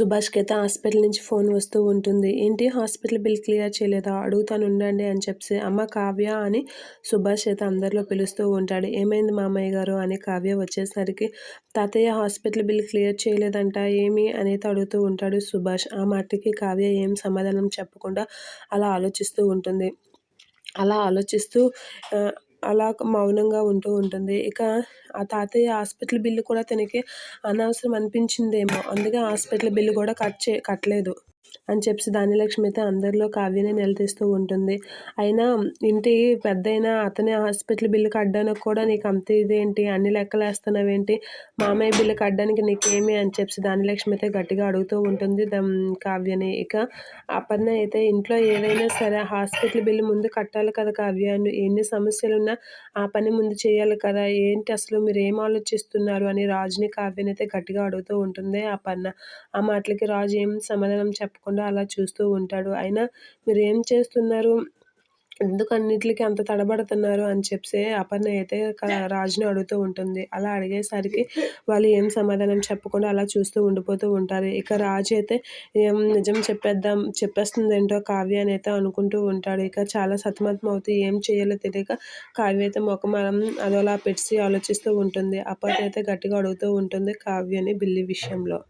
సుభాష్కి అయితే హాస్పిటల్ నుంచి ఫోన్ వస్తూ ఉంటుంది. ఏంటి? హాస్పిటల్ బిల్ క్లియర్ చేయలేదా? అడుగుతాను ఉండండి అని చెప్పి అమ్మ కావ్య అని సుభాష్ అయితే అందరిలో పిలుస్తూ ఉంటాడు. ఏమైంది మామయ్య గారు? అని కావ్య వచ్చేసరికి తాతయ్య హాస్పిటల్ బిల్ క్లియర్ చేయలేదంట ఏమి? అనేది అడుగుతూ ఉంటాడు సుభాష్. ఆ మాటకి కావ్య ఏం సమాధానం చెప్పకుండా అలా ఆలోచిస్తూ ఉంటుంది. అలా ఆలోచిస్తూ అలా మౌనంగా ఉంటూ ఉంటుంది. ఇక ఆ తాతయ్య హాస్పిటల్ బిల్లు కూడా తనకి అనవసరం అనిపించిందేమో. అందుకే హాస్పిటల్ బిల్లు కూడా కట్ చే కట్టలేదు. అని చెప్పి ధాన్యలక్ష్మి అయితే అందరిలో కావ్యనే నిలదీస్తూ ఉంటుంది. అయినా ఇంటి పెద్దయినా అతనే హాస్పిటల్ బిల్లు కట్టడానికి కూడా నీకు అంత ఇదేంటి? అన్ని లెక్కలు వేస్తున్నావేంటి మామయ్య బిల్లు కట్టడానికి నీకేమి? అని చెప్పి ధాన్యలక్ష్మి అయితే గట్టిగా అడుగుతూ ఉంటుంది కావ్యని. ఇక అపర్ణ అయితే ఇంట్లో ఏదైనా సరే హాస్పిటల్ బిల్లు ముందు కట్టాలి కదా కావ్య. ఎన్ని సమస్యలున్నా ఆ పని ముందు చేయాలి కదా. ఏంటి అసలు మీరు ఏం ఆలోచిస్తున్నారు? అని రాజుని కావ్యని అయితే గట్టిగా అడుగుతూ ఉంటుంది అపర్ణ. ఆ మాటలకి రాజు ఏం సమాధానం చెప్ప చూడకుండా అలా చూస్తూ ఉంటాడు. అయినా మీరు ఏం చేస్తున్నారు? ఎందుకు అన్నిటికీ అంత తడబడుతున్నారు అని చెప్పి అపర్ణ అయితే రాజుని అడుగుతూ ఉంటుంది. అలా అడిగేసరికి వాళ్ళు ఏం సమాధానం చెప్పకుండా అలా చూస్తూ ఉండిపోతూ ఉంటారు. ఇక రాజు అయితే ఏం నిజం చెప్పేద్దాం చెప్పేస్తుంది ఏంటో కావ్య అని అయితే అనుకుంటూ ఉంటాడు. ఇక చాలా సతమతం అవుతూ ఏం చేయాలో తెలియక కావ్య అయితే ముఖమరం అదోలా పెట్టి ఆలోచిస్తూ ఉంటుంది. అపర్ణ అయితే గట్టిగా అడుగుతూ ఉంటుంది కావ్యని బిల్లి విషయంలో.